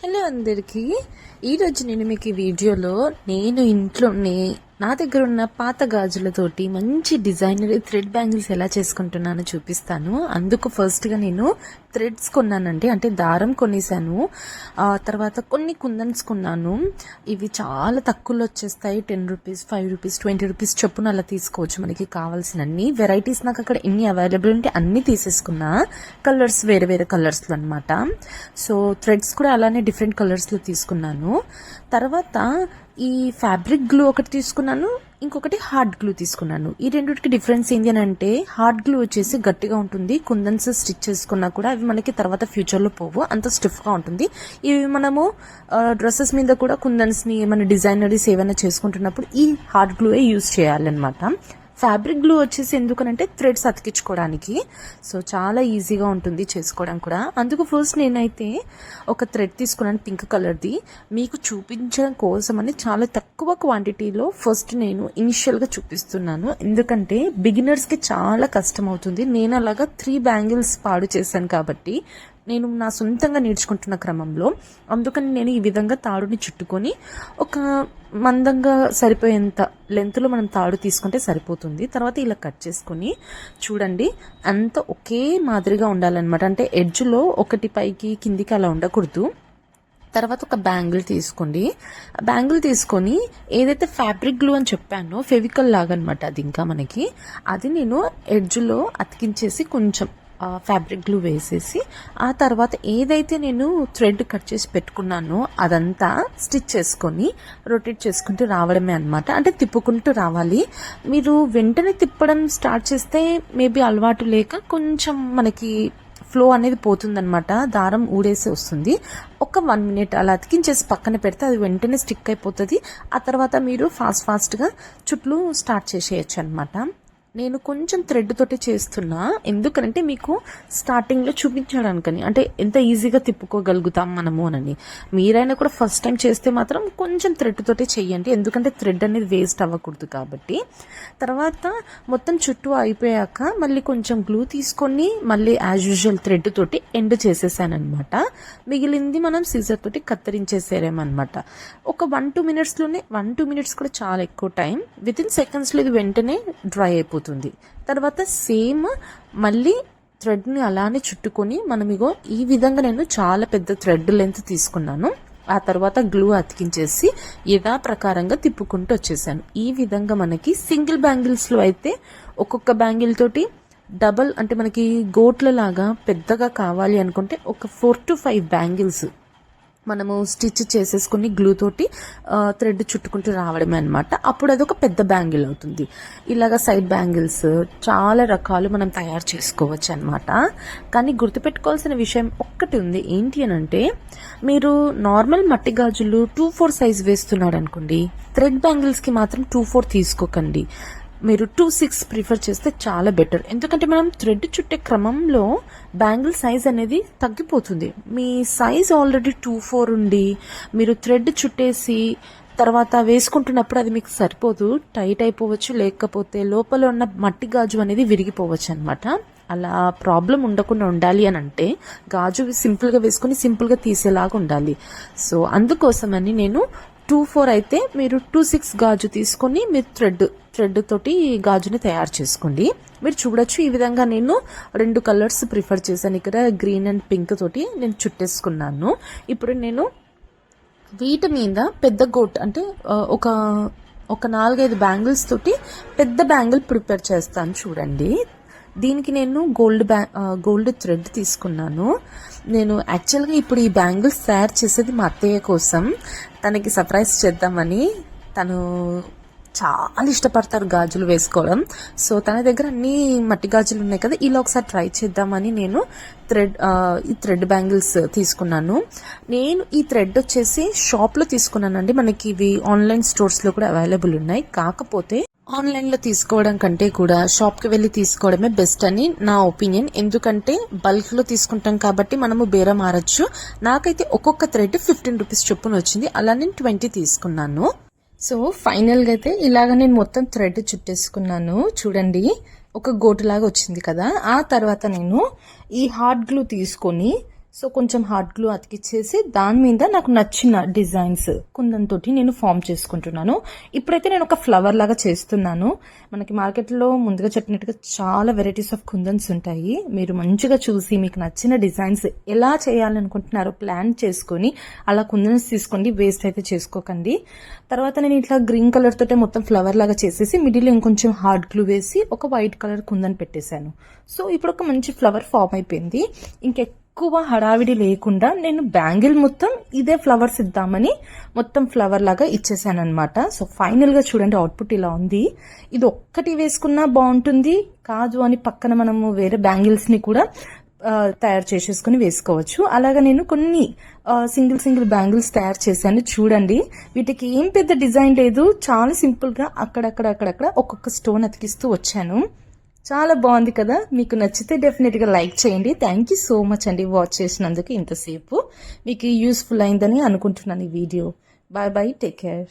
Hello అందరికీ. ఈరోజు నేను మీకు ఈ వీడియోలో నేను ఇంట్లోనే నా దగ్గర ఉన్న పాత గాజులతోటి మంచి డిజైనర్ థ్రెడ్ బ్యాంగిల్స్ ఎలా చేసుకుంటున్నానో చూపిస్తాను. అందుకు ఫస్ట్గా నేను థ్రెడ్స్ కొన్నానండి. అంటే దారం కొనేసాను ఆ తర్వాత కొన్ని కుందన్స్ కొన్నాను. ఇవి చాలా తక్కువలో వచ్చేస్తాయి. Ten rupees five rupees twenty rupees చొప్పున అలా తీసుకోవచ్చు. మనకి కావాల్సినన్ని వెరైటీస్ నాకు అక్కడ ఎన్ని అవైలబుల్ ఉంటే అన్ని తీసేసుకున్నా. కలర్స్ వేరే వేరే కలర్స్లో అనమాట సో థ్రెడ్స్ కూడా అలానే డిఫరెంట్ కలర్స్లో తీసుకున్నాను. తర్వాత ఈ ఫ్యాబ్రిక్ గ్లూ ఒకటి తీసుకున్నాను ఇంకొకటి హార్డ్ గ్లూ తీసుకున్నాను. ఈ రెండింటికి డిఫరెన్స్ ఏంటి అని అంటే హార్డ్ గ్లూ వచ్చేసి గట్టిగా ఉంటుంది కుందన్స్ స్టిచ్ చేసుకున్నా కూడా అవి మనకి తర్వాత ఫ్యూచర్లో పోవు అంత స్టిఫ్గా ఉంటుంది. ఇవి మనము డ్రెస్సెస్ మీద కూడా కుందన్స్ని మన డిజైనరీస్ ఏమైనా చేసుకుంటున్నప్పుడు ఈ హార్డ్ గ్లూయే యూజ్ చేయాలన్నమాట. ఫ్యాబ్రిక్ గ్లూ వచ్చేసి ఎందుకనంటే థ్రెడ్స్ అతికించుకోవడానికి. సో చాలా ఈజీగా ఉంటుంది చేసుకోవడం కూడా. అందుకు ఫస్ట్ నేనైతే ఒక థ్రెడ్ తీసుకున్నాను పింక్ కలర్ది. మీకు చూపించడం కోసం అని చాలా తక్కువ క్వాంటిటీలో ఫస్ట్ నేను ఇనిషియల్గా చూపిస్తున్నాను. ఎందుకంటే బిగినర్స్కి చాలా కష్టం అవుతుంది. నేను అలాగా త్రీ బ్యాంగిల్స్ పాడు చేశాను కాబట్టి నేను నా సొంతంగా నేర్చుకుంటున్న క్రమంలో అందుకని నేను ఈ విధంగా తాడుని చుట్టుకొని ఒక మందంగా సరిపోయేంత లెంత్లో మనం తాడు తీసుకుంటే సరిపోతుంది. తర్వాత ఇలా కట్ చేసుకొని చూడండి అంత ఒకే మాదిరిగా ఉండాలన్నమాట. అంటే ఎడ్జ్లో ఒకటి పైకి కిందికి అలా ఉండకూడదు. తర్వాత ఒక బ్యాంగిల్ తీసుకోండి. బ్యాంగిల్ తీసుకొని ఏదైతే ఫ్యాబ్రిక్ గ్లూ అని చెప్పానో ఫెవికల్ లాగా అనమాట అది ఇంకా మనకి. అది నేను ఎడ్జ్లో అతికించేసి కొంచెం ఫ్యాబ్రిక్ గ్లూ వేసేసి ఆ తర్వాత ఏదైతే నేను థ్రెడ్ కట్ చేసి పెట్టుకున్నానో అదంతా స్టిచ్ చేసుకొని రొటేట్ చేసుకుంటూ రావడమే అనమాట అంటే తిప్పుకుంటూ రావాలి. మీరు వెంటనే తిప్పడం స్టార్ట్ చేస్తే మేబీ అలవాటు లేక కొంచెం మనకి ఫ్లో అనేది పోతుందనమాట దారం ఊడేసి వస్తుంది. ఒక వన్ మినిట్ అలా అతికించేసి పక్కన పెడితే అది వెంటనే స్టిక్ అయిపోతుంది. ఆ తర్వాత మీరు ఫాస్ట్ ఫాస్ట్గా చుట్లు స్టార్ట్ చేసేయచ్చు అనమాట నేను కొంచెం థ్రెడ్ తోటి చేస్తున్నా. ఎందుకంటే మీకు స్టార్టింగ్లో చూపించడానికని. అంటే ఎంత ఈజీగా తిప్పుకోగలుగుతాం మనము అని మీరైనా కూడా ఫస్ట్ టైం చేస్తే మాత్రం కొంచెం థ్రెడ్ తోటి చెయ్యండి ఎందుకంటే థ్రెడ్ అనేది వేస్ట్ అవ్వకూడదు కాబట్టి. తర్వాత మొత్తం చుట్టూ అయిపోయాక మళ్ళీ కొంచెం గ్లూ తీసుకొని మళ్ళీ యాజ్ యూజువల్ థ్రెడ్ తోటి ఎండ్ చేసేసానమాట మిగిలింది మనం సీజర్ తోటి కత్తిరించేసేరేమనమాట ఒక వన్ టూ మినిట్స్లోనే వన్ టూ మినిట్స్ కూడా చాలా ఎక్కువ టైం విత్ ఇన్ సెకండ్స్లో ఇది వెంటనే డ్రై అయిపోతుంది. అవుతుంది తర్వాత సేమ్ మళ్ళీ థ్రెడ్ని అలానే చుట్టుకొని మనం ఇగో ఈ విధంగా నేను చాలా పెద్ద థ్రెడ్ లెంత్ తీసుకున్నాను. ఆ తర్వాత గ్లూ అతికించేసి యథాప్రకారంగా తిప్పుకుంటూ వచ్చేసాను. ఈ విధంగా మనకి సింగిల్ బ్యాంగిల్స్లో అయితే ఒక్కొక్క బ్యాంగిల్ తోటి డబల్ అంటే మనకి గోట్ల లాగా పెద్దగా కావాలి అనుకుంటే ఒక ఫోర్ టు ఫైవ్ బ్యాంగిల్స్ మనము స్టిచ్ చేసేసుకుని గ్లూ తోటి థ్రెడ్ చుట్టుకుంటూ రావడమే అనమాట అప్పుడు అది ఒక పెద్ద బ్యాంగిల్ అవుతుంది. ఇలాగ సైడ్ బ్యాంగిల్స్ చాలా రకాలు మనం తయారు చేసుకోవచ్చు అనమాట కానీ గుర్తుపెట్టుకోవాల్సిన విషయం ఒక్కటి ఉంది. ఏంటి అని అంటే మీరు నార్మల్ మట్టి గాజులు టూ ఫోర్ సైజ్ వేస్తున్నాడు అనుకోండి థ్రెడ్ బ్యాంగిల్స్కి మాత్రం టూ ఫోర్ తీసుకోకండి. మీరు టూ సిక్స్ ప్రిఫర్ చేస్తే చాలా బెటర్. ఎందుకంటే మనం థ్రెడ్ చుట్టే క్రమంలో బ్యాంగిల్ సైజ్ అనేది తగ్గిపోతుంది. మీ సైజ్ ఆల్రెడీ టూ ఫోర్ ఉండి మీరు థ్రెడ్ చుట్టేసి తర్వాత వేసుకుంటున్నప్పుడు అది మీకు సరిపోదు. టైట్ అయిపోవచ్చు లేకపోతే లోపల ఉన్న మట్టి గాజు అనేది విరిగిపోవచ్చు అనమాట అలా ప్రాబ్లం ఉండకుండా ఉండాలి అని అంటే గాజు సింపుల్గా వేసుకుని సింపుల్గా తీసేలాగా ఉండాలి. సో అందుకోసమని నేను టూ ఫోర్ అయితే మీరు టూ సిక్స్ గాజు తీసుకొని మీరు థ్రెడ్ థ్రెడ్ తోటి గాజుని తయారు చేసుకోండి. మీరు చూడొచ్చు ఈ విధంగా నేను రెండు కలర్స్ ప్రిఫర్ చేశాను. ఇక్కడ గ్రీన్ అండ్ పింక్ తోటి నేను చుట్టేసుకున్నాను. ఇప్పుడు నేను వీటి మీద పెద్ద గోట్ అంటే ఒక ఒక నాలుగైదు బ్యాంగిల్స్ తోటి పెద్ద బ్యాంగిల్ ప్రిపేర్ చేస్తాను చూడండి. దీనికి నేను గోల్డ్ బ్యా గోల్డ్ థ్రెడ్ తీసుకున్నాను. నేను యాక్చువల్గా ఇప్పుడు ఈ బ్యాంగిల్స్ తయారు చేసేది మా అత్తయ్య కోసం. తనకి సర్ప్రైజ్ చేద్దామని తను చాలా ఇష్టపడతారు గాజులు వేసుకోవడం. సో తన దగ్గర అన్ని మట్టి గాజులు ఉన్నాయి కదా ఇలా ఒకసారి ట్రై చేద్దామని నేను థ్రెడ్ ఈ థ్రెడ్ బ్యాంగిల్స్ తీసుకున్నాను. నేను ఈ థ్రెడ్ వచ్చేసి షాప్లో తీసుకున్నానండి. మనకి ఇవి ఆన్లైన్ స్టోర్స్లో కూడా అవైలబుల్ ఉన్నాయి. కాకపోతే ఆన్లైన్లో తీసుకోవడం కంటే కూడా షాప్కి వెళ్ళి తీసుకోవడమే బెస్ట్ అని నా ఒపీనియన్. ఎందుకంటే బల్క్లో తీసుకుంటాం కాబట్టి మనము బేరం మారచ్చు నాకైతే ఒక్కొక్క థ్రెడ్ ఫిఫ్టీన్ రూపీస్ చొప్పున వచ్చింది. అలా నేను ట్వంటీ తీసుకున్నాను. సో ఫైనల్గా అయితే ఇలాగ నేను మొత్తం థ్రెడ్ చుట్టేసుకున్నాను. చూడండి ఒక గోటులాగా వచ్చింది కదా. ఆ తర్వాత నేను ఈ హార్డ్ గ్లూ తీసుకొని సో కొంచెం హార్డ్ గ్లూ అతికిచ్చేసి దాని మీద నాకు నచ్చిన డిజైన్స్ కుందన్ తోటి నేను ఫామ్ చేసుకుంటున్నాను. ఇప్పుడైతే నేను ఒక ఫ్లవర్ లాగా చేస్తున్నాను. మనకి మార్కెట్లో ముందుగా చెప్పినట్టుగా చాలా వెరైటీస్ ఆఫ్ కుందన్స్ ఉంటాయి. మీరు మంచిగా చూసి మీకు నచ్చిన డిజైన్స్ ఎలా చేయాలనుకుంటున్నారో ప్లాన్ చేసుకొని అలా కుందన్స్ తీసుకోండి వేస్ట్ అయితే చేసుకోకండి. తర్వాత నేను ఇట్లా గ్రీన్ కలర్ తోటే మొత్తం ఫ్లవర్ లాగా చేసేసి మిడిల్ ఇంకొంచెం హార్డ్ గ్లూ వేసి ఒక వైట్ కలర్ కుందన్ పెట్టేశాను. సో ఇప్పుడు ఒక మంచి ఫ్లవర్ ఫామ్ అయిపోయింది. ఇంకెక్కువ ఎక్కువ హడావిడి లేకుండా నేను బ్యాంగిల్ మొత్తం ఇదే ఫ్లవర్స్ ఇద్దామని మొత్తం ఫ్లవర్ లాగా ఇచ్చేసాను అనమాట సో ఫైనల్గా చూడండి అవుట్పుట్ ఇలా ఉంది. ఇది ఒక్కటి వేసుకున్నా బాగుంటుంది. కాదు అని పక్కన మనము వేరే బ్యాంగిల్స్ని కూడా తయారు చేసేసుకుని వేసుకోవచ్చు. అలాగా నేను కొన్ని సింగిల్ సింగిల్ బ్యాంగిల్స్ తయారు చేశాను. చూడండి. వీటికి ఏం పెద్ద డిజైన్ లేదు. చాలా సింపుల్గా అక్కడక్కడ అక్కడక్కడ ఒక్కొక్క స్టోన్ అతికిస్తూ వచ్చాను. చాలా బాగుంది కదా. మీకు నచ్చితే డెఫినెట్గా లైక్ చేయండి. థ్యాంక్ యూ సో మచ్ అండి వాచ్ చేసినందుకు ఇంతసేపు. మీకు యూస్ఫుల్ అయిందని అనుకుంటున్నాను ఈ video bye bye take care